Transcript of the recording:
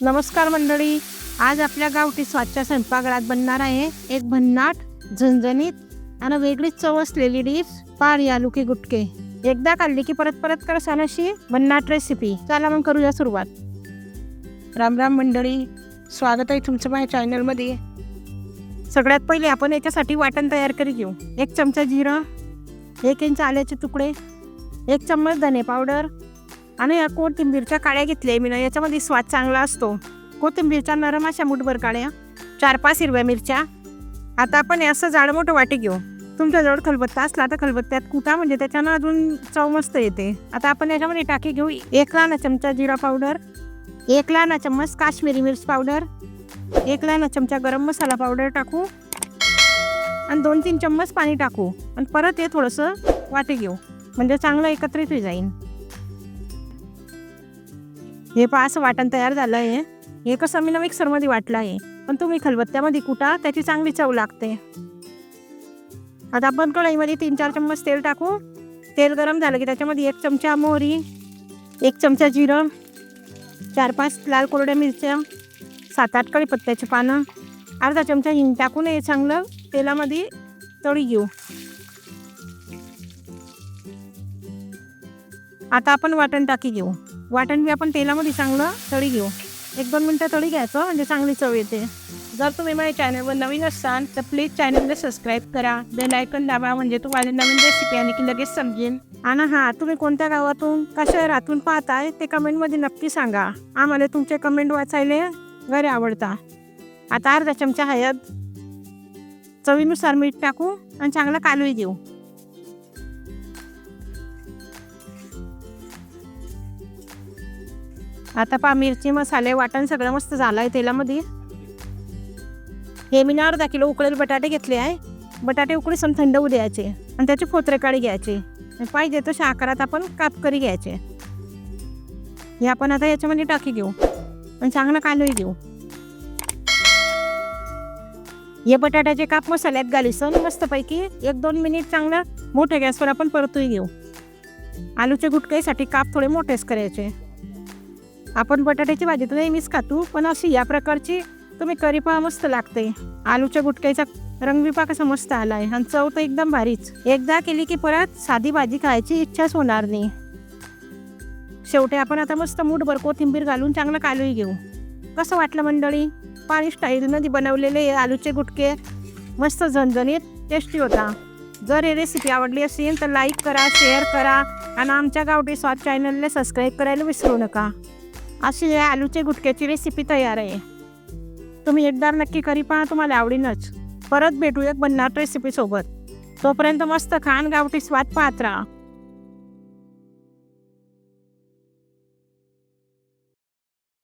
नमस्कार मंडळी आज आपल्या गावठी स्वादच्या स्वयंपाकघरात बनणार आहे एक भन्नाट झणझणीत आणि वेगळीच चव असलेली डिश पाळी आलू की गुटके. एकदा काढली की परत परत कर अशी भन्नाट रेसिपी चला मग करूया सुरुवात. राम राम मंडळी स्वागत आहे तुमचं माझ्या चॅनलमध्ये सगळ्यात पहिले आपण याच्यासाठी वाटण तयार करी घेऊ. एक चमचा जिरं एक इंच आल्याचे तुकडे एक चम्मच धने पावडर आणि या कोथिंबीरच्या काड्या घेतल्या मी ना याच्यामध्ये स्वाद चांगला असतो. कोथिंबीरच्या नरम अशा मुठभर काड्या चार पाच हिरव्या मिरच्या. आता आपण असं जाड मोठं वाटे घेऊ. तुमच्याजवळ खलबत्ता असला तर खलबत्त्यात कुटा म्हणजे त्याच्यानं अजून चव मस्त येते. आता आपण याच्यामध्ये टाकी घेऊ. एक लहान चमचा जिरा पावडर एक लहान चम्मच काश्मीरी मिर्च पावडर एक लहान चमचा गरम मसाला पावडर टाकू आणि दोन तीन चम्मच पाणी टाकू. आणि परत हे थोडंसं वाटे घेऊ. म्हणजे चांगलं एकत्रित होई जाईल हे पहा असं वाटण तयार झालं आहे हे कसं मी ना मिक्सरमध्ये वाटलं आहे. पण तुम्ही खलबत्त्यामध्ये कुटा त्याची चांगली चव लागते. आता आपण कढईमध्ये तीन चार चम्मच तेल टाकू. तेल गरम झालं की त्याच्यामध्ये एक चमचा मोहरी एक चमचा जिरं चार पाच लाल कोरड्या मिरच्या सात आठ कढीपत्त्याची पानं अर्धा चमचा हिंग टाकून हे चांगलं तेलामध्ये तळी घेऊ. आता आपण वाटण टाकी घेऊ. वाटण बी आपण तेलामध्ये चांगलं तळी घेऊ. एक दोन मिनटं तळी घ्यायचं म्हणजे चांगली चव येते. जर तुम्ही माझ्या चॅनलवर नवीन असाल तर प्लीज चॅनलला सबस्क्राईब करा. बेल आयकन दाबा म्हणजे तुम्हाला नवीन रेसिपी आणि की लगेच समजेल. आणि हां तुम्ही कोणत्या गावातून का शहरातून पाहताय ते कमेंटमध्ये नक्की सांगा. आम्हाला तुमचे कमेंट वाचायला घरी आवडता. आता अर्धा चमचा हळद चवीनुसार मीठ टाकू आणि चांगला कालवी देऊ आता पहा मिरची मसाले वाटण सगळं मस्त झालं आहे तेलामध्ये. हे मी ना अर्धा किलो उकळेल बटाटे घेतले आहे. बटाटे उकळीसून थंड होऊ द्यायचे आणि त्याचे फोत्रे काढी घ्यायचे. पाहिजे तो शाकारात आपण काप करी घ्यायचे. हे आपण आता याच्यामध्ये टाकी घेऊ आणि चांगलं कालोही घेऊ. हे बटाट्याचे काप मसाल्यात घालीसन मस्तपैकी एक दोन मिनिट चांगलं मोठ्या गॅसवर आपण परतूही घेऊ. आलूच्या गुटकेसाठी काप थोडे मोठेच करायचे. आपण बटाट्याची भाजी तर नेहमीच खातो पण अशी या प्रकारची तुम्ही करीपा मस्त लागते. आलूच्या गुटक्याचा रंग बी कसा मस्त आला आहे आणि चव तर एकदम भारीच. एकदा केली की परत साधी भाजी खायची इच्छाच होणार नाही. शेवटी आपण आता मस्त मूठभर कोथिंबीर घालून चांगलं कालूही घेऊ. कसं वाटलं मंडळी? पाणी स्टाईलमध्ये बनवलेले आलूचे गुटके मस्त झणझणीत टेस्टी होता. जर ही रेसिपी आवडली असेल तर लाईक करा शेअर करा आणि आमच्या गावठी स्वाद चॅनलला सबस्क्राईब करायला विसरू नका. अशी या आलूचे गुटक्याची रेसिपी तयार आहे. तुम्ही एकदा नक्की करी पहा तुम्हाला आवडीनच. परत भेटू एक बनणार रेसिपीसोबत तोपर्यंत मस्त खान गावठी स्वाद पाहत राहा.